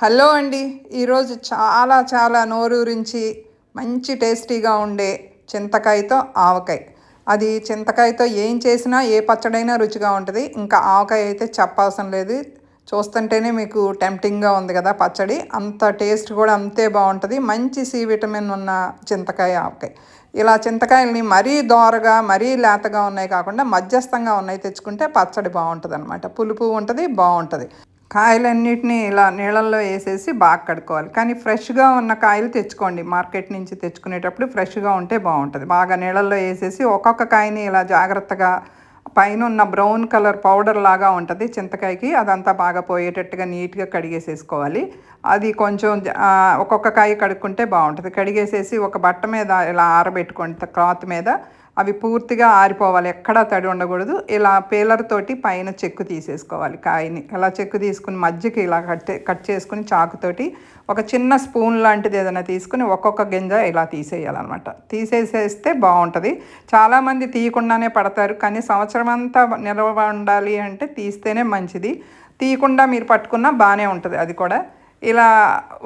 Hello అండి. ఈరోజు చాలా చాలా నోరూరించి మంచి టేస్టీగా ఉండే చింతకాయతో ఆవకాయ. అది చింతకాయతో ఏం చేసినా ఏ పచ్చడైనా రుచిగా ఉంటుంది. ఇంకా ఆవకాయ అయితే చెప్పవసరం లేదు. చూస్తుంటేనే మీకు టెంప్టింగ్గా ఉంది కదా పచ్చడి. అంత టేస్ట్ కూడా అంతే బాగుంటుంది. మంచి సి విటమిన్ ఉన్న చింతకాయ ఆవకాయ. ఇలా చింతకాయలని మరీ దోరగా మరీ లేతగా ఉన్నాయి కాకుండా మధ్యస్థంగా ఉన్నాయి తెచ్చుకుంటే పచ్చడి బాగుంటుంది అనమాట పులుపు ఉంటుంది బాగుంటుంది. కాయలన్నిటినీ ఇలా నీళ్ళల్లో వేసేసి బాగా కడుక్కోవాలి. కానీ ఫ్రెష్గా ఉన్న కాయలు తెచ్చుకోండి. మార్కెట్ నుంచి తెచ్చుకునేటప్పుడు ఫ్రెష్గా ఉంటే బాగుంటుంది. బాగా నీళ్ళల్లో వేసేసి ఒక్కొక్క కాయని ఇలా జాగ్రత్తగా పైన ఉన్న బ్రౌన్ కలర్ పౌడర్ లాగా ఉంటుంది చింతకాయకి. అదంతా బాగా పోయేటట్టుగా నీట్గా కడిగేసేసుకోవాలి. అది కొంచెం ఒక్కొక్క కాయ కడుక్కుంటే బాగుంటుంది. కడిగేసేసి ఒక బట్ట మీద ఇలా ఆరబెట్టుకోండి. క్లాత్ మీద అవి పూర్తిగా ఆరిపోవాలి. ఎక్కడా తడి ఉండకూడదు. ఇలా పేలర్ తోటి పైన చెక్కు తీసేసుకోవాలి కాయని. ఇలా చెక్కు తీసుకుని మధ్యకి ఇలా కట్ కట్ చేసుకుని చాకుతోటి ఒక చిన్న స్పూన్ లాంటిది ఏదైనా తీసుకుని ఒక్కొక్క గింజ ఇలా తీసేయాలన్నమాట. తీసేసేస్తే బాగుంటుంది. చాలామంది తీయకుండానే పడతారు. కానీ సంవత్సరం అంతా నిల్వ ఉండాలి అంటే తీస్తేనే మంచిది. తీయకుండా మీరు పట్టుకున్నా బాగానే ఉంటుంది అది కూడా. ఇలా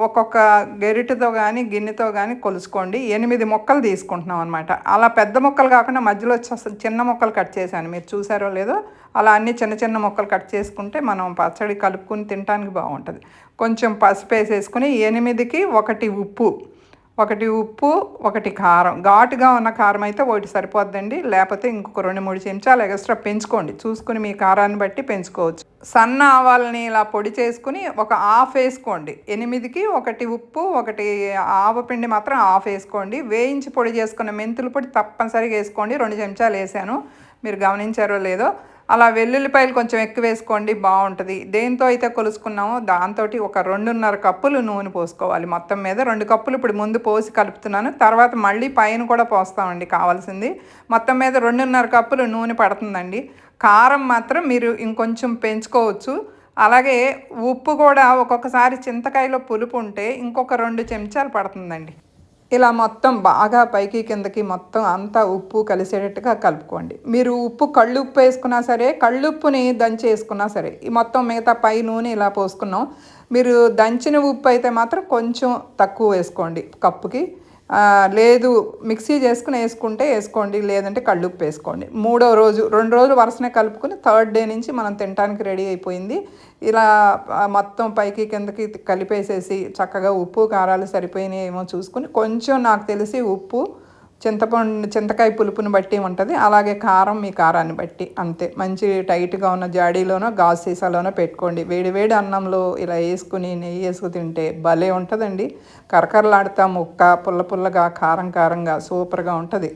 ఒక్కొక్క గెరిటితో కానీ గిన్నెతో కానీ కొలుసుకోండి ఎనిమిది మొక్కలు తీసుకుంటున్నాం అనమాట అలా పెద్ద మొక్కలు కాకుండా మధ్యలో చిన్న మొక్కలు కట్ చేశాను. మీరు చూసారో లేదో అలా అన్ని చిన్న చిన్న మొక్కలు కట్ చేసుకుంటే మనం పచ్చడి కలుపుకుని తినడానికి బాగుంటుంది. కొంచెం పసుపు వేసేసుకుని ఎనిమిదికి ఒకటి ఉప్పు. ఒకటి ఉప్పు ఒకటి కారం. ఘాటుగా ఉన్న కారం అయితే ఒకటి సరిపోద్దండి. లేకపోతే ఇంకొక రెండు మూడు చెంచాలు ఎక్స్ట్రా పెంచుకోండి. చూసుకుని మీ కారాన్ని బట్టి పెంచుకోవచ్చు. సన్న ఆవాలని ఇలా పొడి చేసుకుని ఒక హాఫ్ వేసుకోండి. ఎనిమిదికి ఒకటి ఉప్పు ఒకటి ఆవపిండి మాత్రం హాఫ్ వేసుకోండి. వేయించి పొడి చేసుకున్న మెంతుల పొడి తప్పనిసరిగా వేసుకోండి. రెండు చెంచాలు వేసాను. మీరు గమనించారో లేదో అలా వెల్లుల్లిపాయలు కొంచెం ఎక్కువ వేసుకోండి బాగుంటుంది. దేంతో అయితే కొలుసుకున్నామో దాంతో ఒక రెండున్నర కప్పులు నూనె పోసుకోవాలి. మొత్తం మీద రెండు కప్పులు ఇప్పుడు ముందు పోసి కలుపుతున్నాను. తర్వాత మళ్ళీ పైన కూడా పోస్తామండి కావాల్సింది. మొత్తం మీద రెండున్నర కప్పులు నూనె పడుతుందండి. కారం మాత్రం మీరు ఇంకొంచెం పెంచుకోవచ్చు. అలాగే ఉప్పు కూడా ఒక్కొక్కసారి చింతకాయలో పులుపు ఉంటే ఇంకొక రెండు చెంచాలు పడుతుందండి. ఇలా మొత్తం బాగా పైకి కిందకి మొత్తం అంతా ఉప్పు కలిసేటట్టుగా కలుపుకోండి. మీరు ఉప్పు కళ్ళు ఉప్పు వేసుకున్నా సరే కళ్ళుప్పుని దంచి వేసుకున్నా సరే ఈ మొత్తం మిగతా పై నూనె ఇలా పోసుకున్నాం. మీరు దంచిన ఉప్పు అయితే మాత్రం కొంచెం తక్కువ వేసుకోండి కప్పుకి. లేదు మిక్సీ చేసుకుని వేసుకుంటే వేసుకోండి లేదంటే కళ్ళుప్పు వేసుకోండి. మూడో రోజు రెండు రోజులు వరుసనే కలుపుకుని థర్డ్ డే నుంచి మనం తినడానికి రెడీ అయిపోయింది. ఇలా మొత్తం పైకి కిందకి కలిపేసేసి చక్కగా ఉప్పు కారాలు సరిపోయినాయేమో చూసుకుని కొంచెం నాకు తెలిసి ఉప్పు చింతపండు చింతకాయ పులుపుని బట్టి ఉంటుంది. అలాగే కారం మీ కారాన్ని బట్టి అంతే. మంచి టైట్గా ఉన్న జాడీలోనో గాజు సీసాలోనో పెట్టుకోండి. వేడివేడి అన్నంలో ఇలా వేసుకుని నెయ్యి వేసుకు తింటే భలే ఉంటుందండి. కరకరలాడుతా. ముక్క పుల్ల పుల్లగా కారం కారంగా సూపర్గా ఉంటుంది.